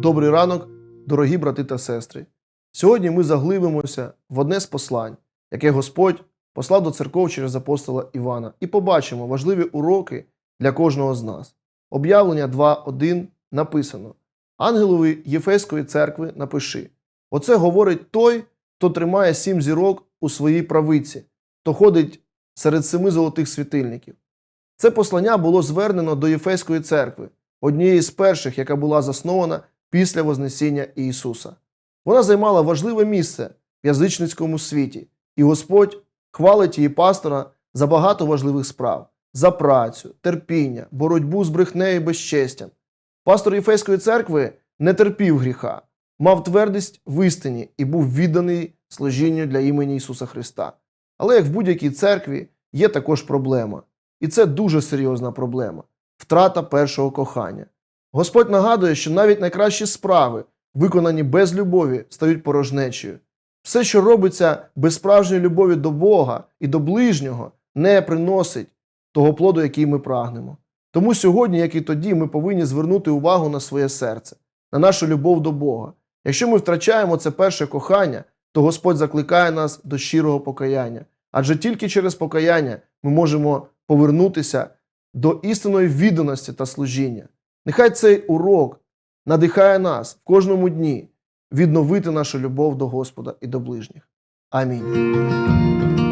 Добрий ранок, дорогі брати та сестри. Сьогодні ми заглибимося в одне з послань, яке Господь послав до церков через апостола Івана, і побачимо важливі уроки для кожного з нас. Об'явлення 2.1 написано: Ангелові Єфеської церкви напиши: Оце говорить той, хто тримає сім зірок у своїй правиці, хто ходить серед семи золотих світильників. Це послання було звернено до Єфеської церкви, однієї з перших, яка була заснована після Вознесіння Ісуса. Вона займала важливе місце в язичницькому світі, і Господь хвалить її пастора за багато важливих справ: за працю, терпіння, боротьбу з брехнею і безчестям. Пастор Єфеської церкви не терпів гріха, мав твердість в істині і був відданий служінню для імені Ісуса Христа. Але як в будь-якій церкві є також проблема. І це дуже серйозна проблема втрата першого кохання. Господь нагадує, що навіть найкращі справи, виконані без любові, стають порожнечею. Все, що робиться без справжньої любові до Бога і до ближнього, не приносить того плоду, який ми прагнемо. Тому сьогодні, як і тоді, ми повинні звернути увагу на своє серце, на нашу любов до Бога. Якщо ми втрачаємо це перше кохання, то Господь закликає нас до щирого покаяння. Адже тільки через покаяння ми можемо повернутися до істинної відданості та служіння. Нехай цей урок надихає нас в кожному дні відновити нашу любов до Господа і до ближніх. Амінь.